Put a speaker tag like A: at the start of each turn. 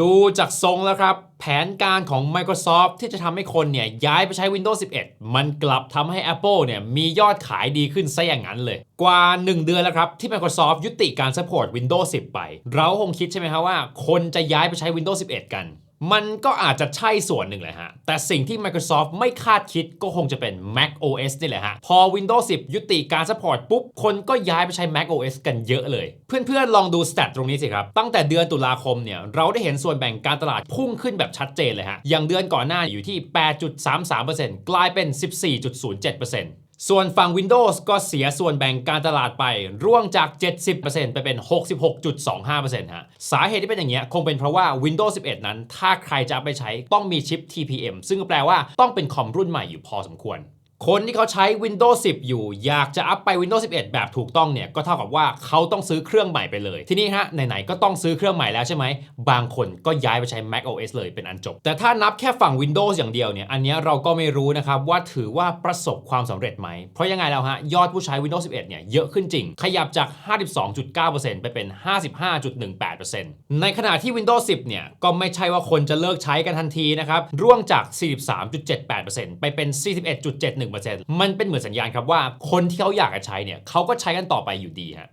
A: ดูจากทรงแล้วครับ แผนการของ Microsoft ที่จะทำให้คนเนี่ยย้ายไปใช้ Windows 11 มันกลับทำให้ Apple เนี่ยมียอดขายดีขึ้นซะอย่างนั้นเลย กว่า 1 เดือนแล้วครับ ที่ Microsoft ยุติการ support Windows 10 ไป เราคงคิดใช่ไหมครับว่า คนจะย้ายไปใช้ Windows 11 กัน มันก็อาจจะใช่ส่วนหนึ่งแหละฮะ แต่สิ่งที่ Microsoft ไม่คาดคิดก็คงจะเป็น Mac OS นี่แหละฮะ พอ Windows 10 ยุติการ support ปุ๊บ คนก็ย้ายไปใช้ Mac OS กันเยอะเลย เพื่อนๆ ลองดูส t ตตรงนี้สิครับ ตั้งแต่เดือนตุลาคมเนี่ย เราได้เห็นส่วนแบ่งการตลาดพุ่งขึ้นแบบชัดเจนเลยฮะ อย่างเดือนก่อนหน้าอยู่ที่ 8.33%กลายเป็น 14.07% ส่วนฝั่ง Windows ก็เสียส่วนแบ่งการตลาดไป ร่วงจาก 70%ไปเป็น 66.25%ฮะ สาเหตุที่เป็นอย่างเงี้ยคงเป็นเพราะว่า Windows 11 นั้น ถ้าใครจะไปใช้ต้องมีชิป TPM ซึ่งแปลว่าต้องเป็นคอมรุ่นใหม่อยู่พอสมควร คนที่เขาใช้ Windows 10 อยู่ อยากจะอัพไป Windows 11 แบบถูกต้องเนี่ย ก็เท่ากับว่าเขาต้องซื้อเครื่องใหม่ไปเลย ทีนี้ฮะ ไหน ๆ ก็ต้องซื้อเครื่องใหม่แล้วใช่ไหม บางคนก็ย้ายไปใช้ Mac OS เลยเป็นอันจบ แต่ถ้านับแค่ฝั่ง Windows อย่างเดียวเนี่ย อันนี้เราก็ไม่รู้นะครับ ว่าถือว่าประสบความสำเร็จไหม เพราะยังไงแล้วฮะ ยอดผู้ใช้ Windows 11 เนี่ยเยอะขึ้นจริง ขยับจาก 52.9%ไปเป็น 55.18%ในขณะที่ Windows 10 เนี่ยก็ไม่ใช่ว่าคนจะเลิกใช้กันทันทีนะครับร่วงจาก 43.78%ไปเป็น 41.71มันเป็นเหมือนสัญญาณครับว่าคนที่เขาอยากจะใช้เนี่ยเขาก็ใช้กันต่อไปอยู่ดีฮะ